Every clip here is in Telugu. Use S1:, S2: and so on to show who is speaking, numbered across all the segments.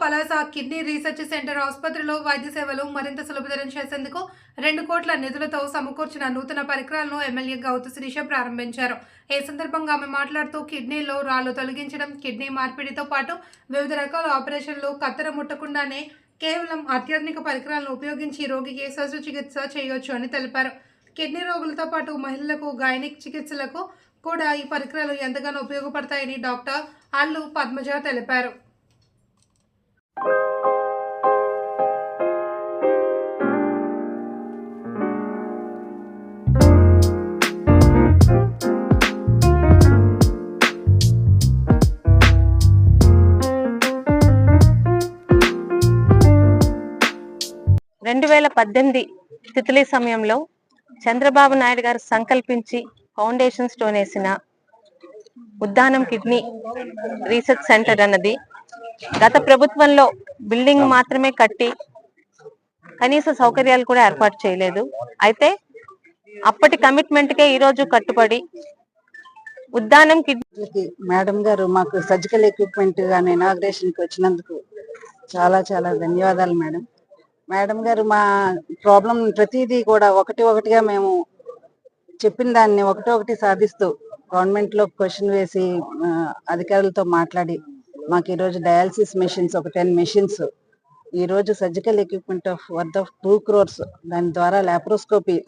S1: పలాస కిడ్నీ రీసెర్చ్ సెంటర్ ఆసుపత్రిలో వైద్య సేవలు మరింత సులభతరం చేసేందుకు రెండు కోట్ల నిధులతో సమకూర్చిన నూతన పరికరాలను ఎమ్మెల్యే గౌతు శిరీష ప్రారంభించారు. ఈ సందర్భంగా ఆమె మాట్లాడుతూ కిడ్నీలో రాళ్ళు తొలగించడం కిడ్నీ మార్పిడితో పాటు వివిధ రకాల ఆపరేషన్లు కత్తెర ముట్టకుండానే కేవలం అత్యాధునిక పరికరాలను ఉపయోగించి రోగికి శస్త్రచికిత్స చేయవచ్చు అని తెలిపారు. కిడ్నీ రోగులతో పాటు మహిళలకు గైనిక్ చికిత్సలకు కూడా ఈ పరికరాలు ఎంతగానో ఉపయోగపడతాయని డాక్టర్ అల్లు పద్మజ తెలిపారు.
S2: పద్దెనిమిది తిథులి సమయంలో చంద్రబాబు నాయుడు గారు సంకల్పించి ఫౌండేషన్ స్టోన్ వేసిన ఉద్దానం కిడ్నీ రీసెర్చ్ సెంటర్ అన్నది. గత ప్రభుత్వంలో బిల్డింగ్ మాత్రమే కట్టి కనీస సౌకర్యాలు కూడా ఏర్పాటు చేయలేదు. అయితే అప్పటి కమిట్మెంట్కే ఈరోజు కట్టుబడి ఉద్దానం కిడ్నీ
S3: మేడం గారు మాకు సర్జికల్ ఎక్విప్మెంట్ కానీ ఇనాగ్రేషన్కి వచ్చినందుకు చాలా చాలా ధన్యవాదాలు మేడం. మేడం గారు మా ప్రాబ్లం ప్రతిదీ కూడా ఒకటి ఒకటిగా మేము చెప్పిన దాన్ని ఒకటి ఒకటి సాధిస్తూ గవర్నమెంట్లో క్వశ్చన్ వేసి అధికారులతో మాట్లాడి మాకు ఈరోజు డయాలసిస్ మెషిన్స్ ఒక టెన్ మెషిన్స్ ఈ రోజు surgical equipment of worth of two crores దాని ద్వారా లాప్రోస్కోపీ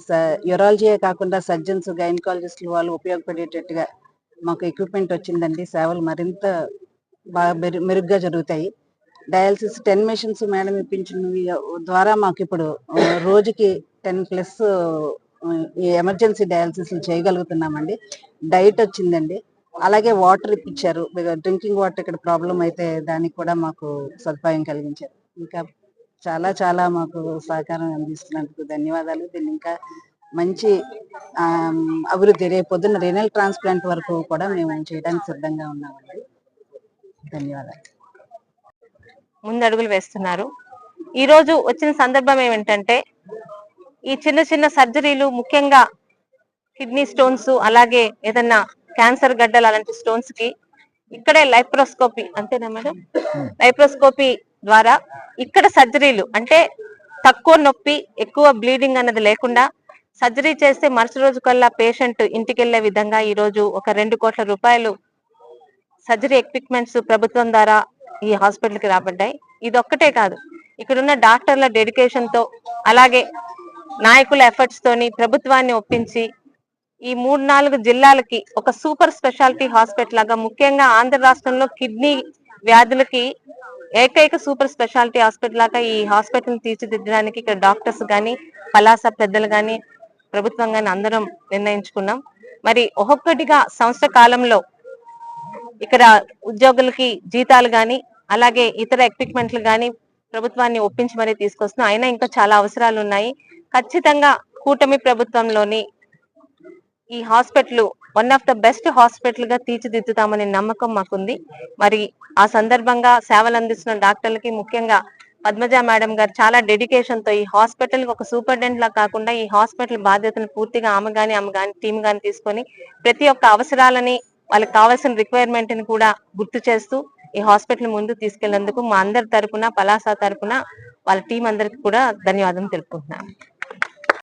S3: యూరాలజీయే కాకుండా సర్జన్స్ గైనకాలజిస్టులు వాళ్ళు ఉపయోగపడేటట్టుగా మాకు ఎక్విప్మెంట్ వచ్చిందండి. సేవలు మరింత బాగా మెరు- మెరుగ్గా జరుగుతాయి. డయాలసిస్ టెన్ మెషిన్స్ మేడం ఇప్పించినవి ద్వారా మాకు ఇప్పుడు రోజుకి టెన్ ప్లస్ ఈ ఎమర్జెన్సీ డయాలసిస్ చేయగలుగుతున్నామండి. డైట్ వచ్చిందండి. అలాగే వాటర్ ఇప్పించారు. డ్రింకింగ్ వాటర్ ఇక్కడ ప్రాబ్లం అయితే దానికి కూడా మాకు సదుపాయం కలిగించారు. ఇంకా చాలా చాలా మాకు సహకారం అందిస్తున్నందుకు ధన్యవాదాలు. దీన్ని ఇంకా మంచి అభివృద్ధి రేపు పొద్దున్న రేనల్ ట్రాన్స్ప్లాంట్ వరకు కూడా మేము చేయడానికి సిద్ధంగా ఉన్నామండి. ధన్యవాదాలు.
S2: ముందడుగులు వేస్తున్నారు. ఈ రోజు వచ్చిన సందర్భం ఏమిటంటే ఈ చిన్న చిన్న సర్జరీలు ముఖ్యంగా కిడ్నీ స్టోన్స్ అలాగే ఏదన్నా క్యాన్సర్ గడ్డలు అలాంటి స్టోన్స్కి ఇక్కడే లైప్రోస్కోపీ అంతేనా మేడం? లైప్రోస్కోపీ ద్వారా ఇక్కడ సర్జరీలు అంటే తక్కువ నొప్పి ఎక్కువ బ్లీడింగ్ అన్నది లేకుండా సర్జరీ చేస్తే మరుసటి రోజు కల్లా పేషెంట్ ఇంటికి వెళ్ళే విధంగా ఈ రోజు ఒక రెండు కోట్ల రూపాయలు సర్జరీ ఎక్విప్మెంట్స్ ప్రభుత్వం ద్వారా ఈ హాస్పిటల్కి రాబడ్డాయి. ఇది ఒక్కటే కాదు. ఇక్కడ ఉన్న డాక్టర్ల డెడికేషన్తో అలాగే నాయకుల ఎఫర్ట్స్ తోని ప్రభుత్వాన్ని ఒప్పించి ఈ మూడు నాలుగు జిల్లాలకి ఒక సూపర్ స్పెషాలిటీ హాస్పిటల్ లాగా ముఖ్యంగా ఆంధ్ర రాష్ట్రంలో కిడ్నీ వ్యాధులకి ఏకైక సూపర్ స్పెషాలిటీ హాస్పిటల్ లాగా ఈ హాస్పిటల్ తీర్చిదిద్దడానికి ఇక్కడ డాక్టర్స్ కానీ పలాస పెద్దలు కానీ ప్రభుత్వం కానీ అందరం నిర్ణయించుకున్నాం. మరి ఒక్కొక్కటిగా సంవత్సర కాలంలో ఇక్కడ ఉద్యోగులకి జీతాలు కానీ అలాగే ఇతర ఎక్విప్మెంట్లు కానీ ప్రభుత్వాన్ని ఒప్పించి మరీ తీసుకొస్తున్నాం. అయినా ఇంకా చాలా అవసరాలు ఉన్నాయి ఖచ్చితంగా కూటమి ప్రభుత్వంలోని ఈ hospital one of the best హాస్పిటల్గా తీర్చిదిద్దుతామనే నమ్మకం మాకుంది. మరి ఆ సందర్భంగా సేవలు అందిస్తున్న డాక్టర్లకి ముఖ్యంగా పద్మజ మేడం గారు చాలా డెడికేషన్తో ఈ హాస్పిటల్ ఒక సూపరింటెండెంట్ లా కాకుండా ఈ హాస్పిటల్ బాధ్యతను పూర్తిగా ఆమె గాని ఆమె గాని టీమ్ గాని తీసుకొని ప్రతి ఒక్క అవసరాలని వాళ్ళకి కావాల్సిన రిక్వైర్మెంట్ని కూడా గుర్తు చేస్తూ ఈ హాస్పిటల్ ముందు తీసుకెళ్ళేందుకు మా అందరి తరపున పలాస తరపున వాళ్ళ టీం అందరికి కూడా ధన్యవాదం తెలుపుకుంటున్నాను.